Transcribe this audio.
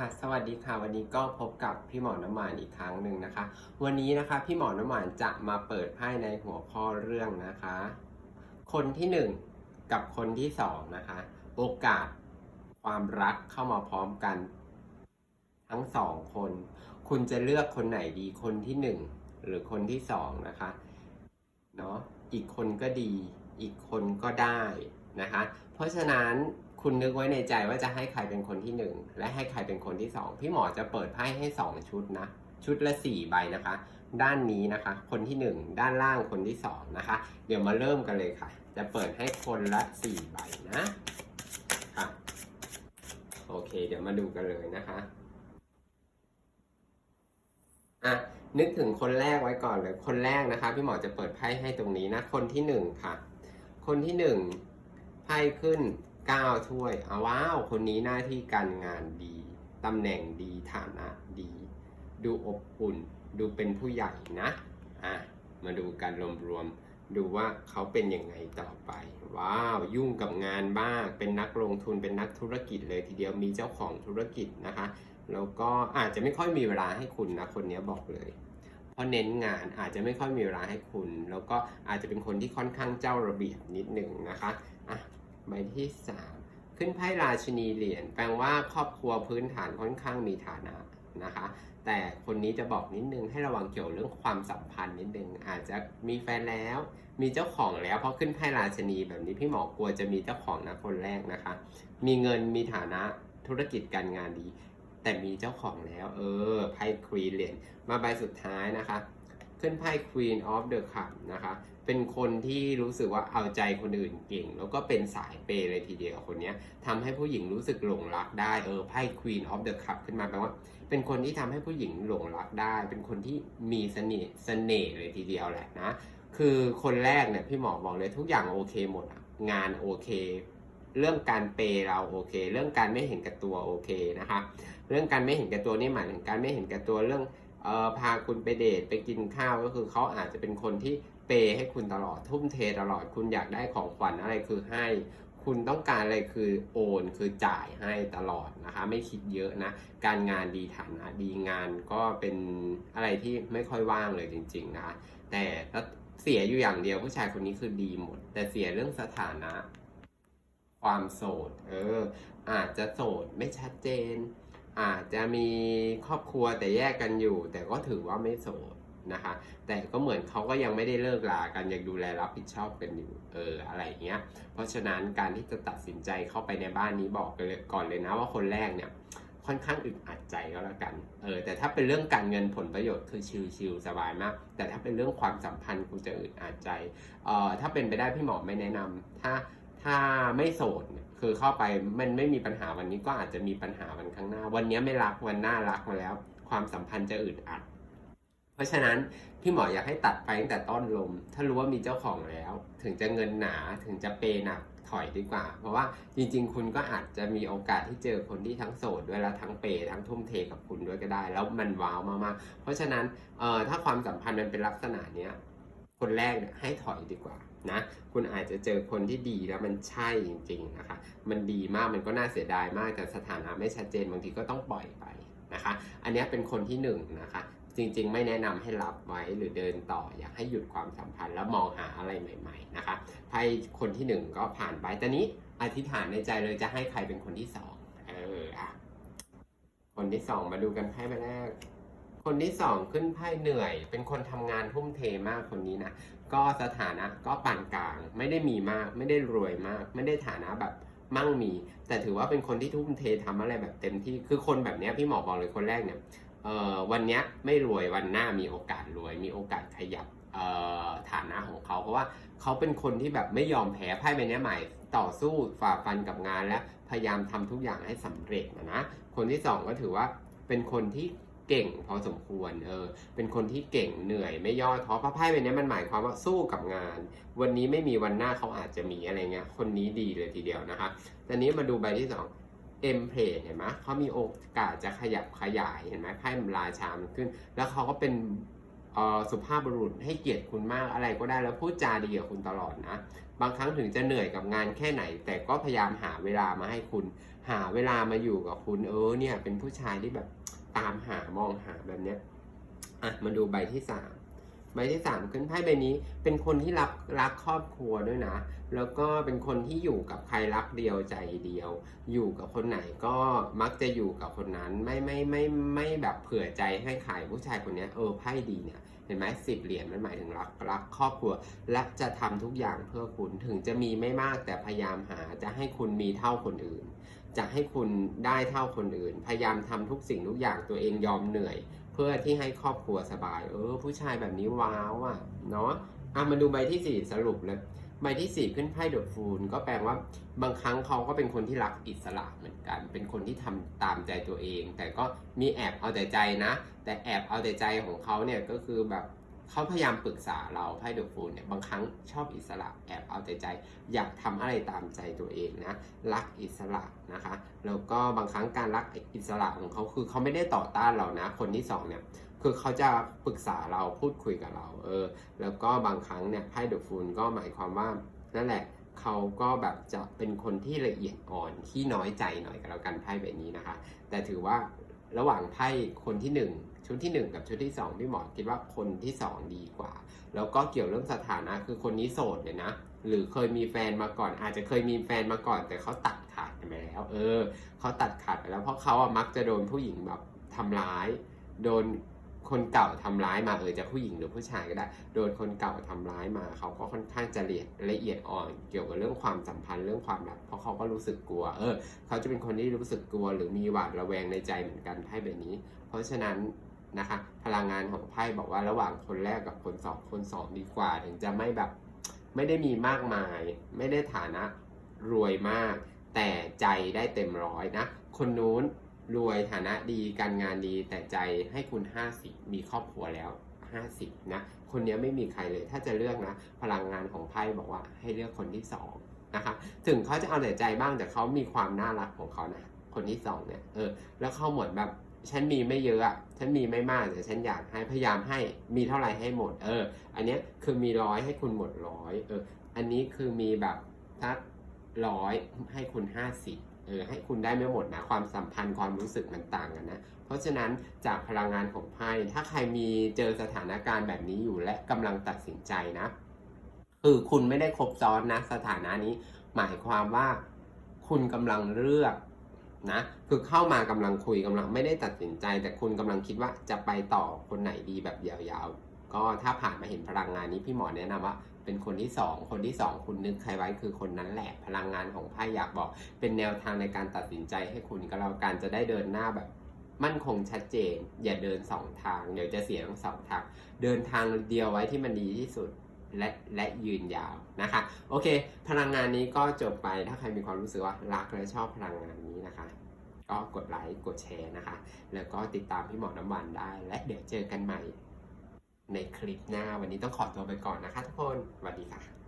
ค่ะสวัสดีค่ะวันนี้ก็พบกับพี่หมอน้ำหวานอีกครั้งหนึ่งนะคะ วันนี้นะคะพี่หมอน้ำหวานจะมาเปิดไพ่ในหัวข้อเรื่องนะคะ คนที่หนึ่งกับคนที่สองนะคะโอกาสความรักเข้ามาพร้อมกัน ทั้งสองคน คุณจะเลือกคนไหนดีคนที่หนึ่งหรือคนที่สองนะคะเนาะอีกคนก็ดี อีกคนก็ได้นะคะ เพราะฉะนั้น คุณนึกไว้ในใจว่าจะให้ใครเป็นคนที่หนึ่งและให้ใครเป็นคนที่สองพี่หมอจะเปิดไพ่ให้สองชุดนะ ชุดละสี่ใบนะคะ ด้านนี้นะคะ คนที่หนึ่งด้านล่างคนที่สองนะคะ เดี๋ยวมาเริ่มกันเลยค่ะ จะเปิดให้คนละสี่ใบนะค่ะโอเค เดี๋ยวมาดูกันเลยนะคะอะนึกถึงคนแรกไว้ก่อนเลยคนแรกนะคะ พี่หมอจะเปิดไพ่ให้ตรงนี้นะ คนที่หนึ่งค่ะ คนที่หนึ่งไพ่ขึ้น เก้าถ้วยเอาว้าว คนนี้หน้าที่การงานดี ตำแหน่งดีฐานะดี ดูอบอุ่น ดูเป็นผู้ใหญ่นะอะมาดูกันรวมๆดูว่าเขาเป็นยังไงต่อไป ว้าว ยุ่งกับงานบ้างเป็นนักลงทุนเป็นนักธุรกิจเลยทีเดียวมีเจ้าของธุรกิจนะคะ แล้วก็อาจจะไม่ค่อยมีเวลาให้คุณนะคนนี้บอกเลยเพราะเน้นงานอาจจะไม่ค่อยมีเวลาให้คุณ แล้วก็อาจจะเป็นคนที่ค่อนข้างเจ้าระเบียบนิดหนึ่งนะคะอะ ใบที่สามขึ้นไพ่ราชินีเหรียญแปลว่าครอบครัวพื้นฐานค่อนข้างมีฐานะนะคะ แต่คนนี้จะบอกนิดนึงให้ระวังเกี่ยวเรื่องความสัมพันธ์นิดนึงอาจจะมีแฟนแล้ว มีเจ้าของแล้วเพราะขึ้นไพ่ราชินีแบบนี้พี่หมอกลัวจะมีเจ้าของนะคนแรกนะคะ มีเงินมีฐานะธุรกิจการงานดี แต่มีเจ้าของแล้ว เออไพ่ควีเหรียญมาใบสุดท้ายนะคะ ขึ้นไพ่ Queen of the Cup นะคะ เป็นคนที่รู้สึกว่าเอาใจคนอื่นเก่ง แล้วก็เป็นสายเปย์เลยทีเดียวคนนี้ทำให้ผู้หญิงรู้สึกหลงรักได้ เออไพ่ Queen of the Cup ขึ้นมาแปลว่า เป็นคนที่ทำให้ผู้หญิงหลงรักได้ เป็นคนที่มีเสน่ห์เสน่ห์เลยทีเดียวแหละนะ คือคนแรกเนี่ยพี่หมอบอกเลยทุกอย่างโอเคหมดงานโอเคเรื่องการเปย์เราโอเค เรื่องการไม่เห็นแก่ตัวโอเคนะคะ เรื่องการไม่เห็นแก่ตัวนี่หมายถึงการไม่เห็นแก่ตัวเรื่อง พาคุณไปเดทไปกินข้าวก็คือเขาอาจจะเป็นคนที่เปย์ให้คุณตลอดทุ่มเทตลอด คุณอยากได้ของขวัญอะไรคือให้ คุณต้องการอะไรคือโอน คือจ่ายให้ตลอดนะคะ ไม่คิดเยอะนะ การงานดีฐานะดีงานก็เป็นอะไรที่ไม่ค่อยว่างเลยจริง ๆนะคะแต่เสียอยู่อย่างเดียวผู้ชายคนนี้คือดีหมด แต่เสียเรื่องสถานะ ความโสด เออ อาจจะโสดไม่ชัดเจน อาจจะมีครอบครัวแต่แยกกันอยู่ แต่ก็ถือว่าไม่โสดนะคะ แต่ก็เหมือนเขาก็ยังไม่ได้เลิกลากันยังดูแลรับผิดชอบกันอยู่เอออะไรเงี้ย เพราะฉะนั้นการที่จะตัดสินใจเข้าไปในบ้านนี้บอกกันเลยก่อนเลยนะว่าคนแรกเนี่ยค่อนข้างอึดอัดใจก็แล้วกัน เออ แต่ถ้าเป็นเรื่องการเงินผลประโยชน์คือชิลๆสบายมาก แต่ถ้าเป็นเรื่องความสัมพันธ์คุณจะอึดอัดใจ เอ่อ ถ้าเป็นไปได้พี่หมอไม่แนะนำถ้า ถ้าไม่โสดคือเข้าไปมันไม่มีปัญหาวันนี้ก็อาจจะมีปัญหาวันข้างหน้า วันนี้ไม่รักวันหน้ารักมาแล้ว ความสัมพันธ์จะอึดอัด เพราะฉะนั้นพี่หมออยากให้ตัดไปตั้งแต่ต้นลม ถ้ารู้ว่ามีเจ้าของแล้ว ถึงจะเงินหนาถึงจะเปย์หนักถอยดีกว่า เพราะว่าจริง ๆ คุณก็อาจจะมีโอกาสที่เจอคนที่ทั้งโสดด้วยแล้วทั้งเปย์ทั้งทุ่มเทกับคุณด้วยก็ได้ แล้วมันว้าวมากๆเพราะฉะนั้นเอ่อถ้าความสัมพันธ์มันเป็นลักษณะเนี้ยคนแรกเนี่ยให้ถอยดีกว่า นะคุณอาจจะเจอคนที่ดีแล้วมันใช่จริงๆนะคะ มันดีมากมันก็น่าเสียดายมากแต่สถานะไม่ชัดเจนบางทีก็ต้องปล่อยไปนะคะ อันนี้เป็นคนที่หนึ่งนะคะจริงๆ ไม่แนะนำให้รับไว้หรือเดินต่ออยากให้หยุดความสัมพันธ์แล้วมองหาอะไรใหม่ๆนะคะไพ่คนที่หนึ่งก็ผ่านไปตอนนี้อธิษฐานในใจเลยจะให้ใครเป็นคนที่สองเอออะคนที่สองมาดูกันไพ่ใบแรกคนที่สองขึ้นไพ่เหนื่อย เป็นคนทำงานทุ่มเทมากคนนี้นะ ก็สถานะก็ปานกลาง ไม่ได้มีมาก ไม่ได้รวยมาก ไม่ได้ฐานะแบบมั่งมี แต่ถือว่าเป็นคนที่ทุ่มเททำอะไรแบบเต็มที่คือคนแบบนี้พี่หมอบอกเลยคนแรกเนี่ยวันเนี้ยไม่รวยวันหน้ามีโอกาสรวย มีโอกาสขยับฐานะของเขาเพราะว่าเขาเป็นคนที่แบบไม่ยอมแพ้ไพ่ใบนี้ยหมายต่อสู้ฝ่าฟันกับงานและพยายามทำทุกอย่างให้สำเร็จนะนะคนที่สองก็ถือว่าเป็นคนที่ เก่งพอสมควรเออเป็นคนที่เก่งเหนื่อยไม่ย่อท้อพระไพ่ใบนี้มันหมายความว่าสู้กับงาน วันนี้ไม่มีวันหน้าเขาอาจจะมีอะไรเงี้ยคนนี้ดีเลยทีเดียวนะครับตอนนี้มาดูใบที่สองเอ็มเพลเห็นไหมเขามีโอกาสจะขยับขยายเห็นไหมไพ่มราชามันขึ้น แล้วเขาก็เป็นอ่อสุภาพบุรุษให้เกียรติคุณมากอะไรก็ได้แล้วพูดจาดีกับคุณตลอดนะ บางครั้งถึงจะเหนื่อยกับงานแค่ไหน แต่ก็พยายามหาเวลามาให้คุณ หาเวลามาอยู่กับคุณเออเนี่ยเป็นผู้ชายที่แบบ ตามหามองหาแบบเนี้ยอะมาดูใบที่สามใบที่สามขึ้นไพ่ใบนี้ เป็นคนที่รักรักครอบครัวด้วยนะ แล้วก็เป็นคนที่อยู่กับใครรักเดียวใจเดียว อยู่กับคนไหนก็มักจะอยู่กับคนนั้นไม่ไม่ไม่ไม่แบบเผื่อใจให้ใครผู้ชายคนนี้เออไพ่ดีเนี่ยเห็นไหมสิบเหรียญมันหมายถึงรักรักครอบครัว และจะทำทุกอย่างเพื่อคุณถึงจะมีไม่มากแต่พยายามหาจะให้คุณมีเท่าคนอื่น จะให้คุณได้เท่าคนอื่น พยายามทำทุกสิ่งทุกอย่างตัวเองยอมเหนื่อย เพื่อที่ให้ครอบครัวสบาย เออ ผู้ชายแบบนี้ว้าวอะเนาะอะมาดูใบที่สี่สรุปเลยใบที่สี่ขึ้นไพ่เดอะฟูลก็แปลว่าบางครั้งเขาก็เป็นคนที่รักอิสระเหมือนกัน เป็นคนที่ทำตามใจตัวเอง แต่ก็มีแอบเอาแต่ใจนะ แต่แอบเอาแต่ใจของเขาเนี่ยก็คือแบบ เขาพยายามปรึกษาเราไพ่เดอะฟูลเนี่ยบางครั้งชอบอิสระแอบเอาแต่ใจ อยากทำอะไรตามใจตัวเองนะรักอิสระนะคะแล้วก็บางครั้งการรักอิสระของเขาคือเขาไม่ได้ต่อต้านเรานะ คนที่สองเนี่ยคือเขาจะปรึกษาเราพูดคุยกับเราเออแล้วก็บางครั้งเนี่ยไพ่เดอะฟูลก็หมายความว่านั่นแหละเขาก็แบบจะเป็นคนที่ละเอียดอ่อนที่น้อยใจหน่อยกับแล้วกันไพ่แบบนี้นะคะ แต่ถือว่าระหว่างไพ่คนที่หนึ่ง ชุดที่หนึ่งกับชุดที่สองพี่หมอคิดว่าคนที่สองดีกว่า แล้วก็เกี่ยวเรื่องสถานะคือคนนี้โสดเลยนะ หรือเคยมีแฟนมาก่อน อาจจะเคยมีแฟนมาก่อน แต่เขาตัดขาดไปแล้ว เออเขาตัดขาดไปแล้วเพราะเขาอะมักจะโดนผู้หญิงแบบทำร้าย โดนคนเก่าทำร้ายมาเออจะผู้หญิงหรือผู้ชายก็ได้ โดนคนเก่าทำร้ายมาเขาก็ค่อนข้างจะละเอียดละเอียดอ่อน เกี่ยวกับเรื่องความสัมพันธ์เรื่องความรักเพราะเขาก็รู้สึกกลัว เออ เขาจะเป็นคนที่รู้สึกกลัว หรือมีหวาดระแวงในใจเหมือนกันไพ่ใบนี้ เพราะฉะนั้น นะคะ พลังงานของไพ่บอกว่าระหว่างคนแรกกับคนสองคนสองดีกว่า ถึงจะไม่แบบไม่ได้มีมากมาย ไม่ได้ฐานะรวยมาก แต่ใจได้เต็มร้อยนะ คนนู้นรวยฐานะดีการงานดีแต่ใจให้คุณ 50 มีครอบครัวแล้ว 50 นะ คนนี้ไม่มีใครเลยถ้าจะเลือกนะ พลังงานของไพ่บอกว่าให้เลือกคนที่สองนะคะถึงเขาจะเอาแต่ใจบ้างแต่เขามีความน่ารักของเขานะคนที่สองเนี่ยเออแล้วเขาเหมือนแบบ ฉันมีไม่เยอะอะฉันมีไม่มากแต่ฉันอยากให้พยายามให้มีเท่าไหร่ให้หมด เออ อันเนี้ยคือมีร้อยให้คุณหมดร้อยเออ อันนี้คือมีแบบถ้าร้อยให้คุณห้าสิบเออให้คุณได้ไม่หมดนะความสัมพันธ์ความรู้สึกมันต่างกันนะ เพราะฉะนั้นจากพลังงานของไพ่ถ้าใครมีเจอสถานการณ์แบบนี้อยู่และกำลังตัดสินใจนะคือคุณไม่ได้ครบซ้อนนะสถานะนี้ หมายความว่าคุณกำลังเลือก นะคือเข้ามากำลังคุยกำลังไม่ได้ตัดสินใจ แต่คุณกำลังคิดว่าจะไปต่อคนไหนดีแบบยาวๆ ก็ถ้าผ่านมาเห็นพลังงานนี้พี่หมอแนะนำว่าเป็นคนที่สองคนที่สองคุณนึกใครไว้คือคนนั้นแหละพลังงานของไพ่อยากบอก เป็นแนวทางในการตัดสินใจให้คุณก็แล้วกันจะได้เดินหน้าแบบ มั่นคงชัดเจน อย่าเดินสองทาง เดี๋ยวจะเสียทั้งสองทาง เดินทางเดียวไว้ที่มันดีที่สุด และและยืนยาวนะคะ โอเค พลังงานนี้ก็จบไปถ้าใครมีความรู้สึกว่ารักและชอบพลังงานนี้นะคะ ก็กดไลค์กดแชร์นะคะ แล้วก็ติดตามพี่หมอน้ำหวานได้ และเดี๋ยวเจอกันใหม่ในคลิปหน้า วันนี้ต้องขอตัวไปก่อนนะคะทุกคนสวัสดีค่ะ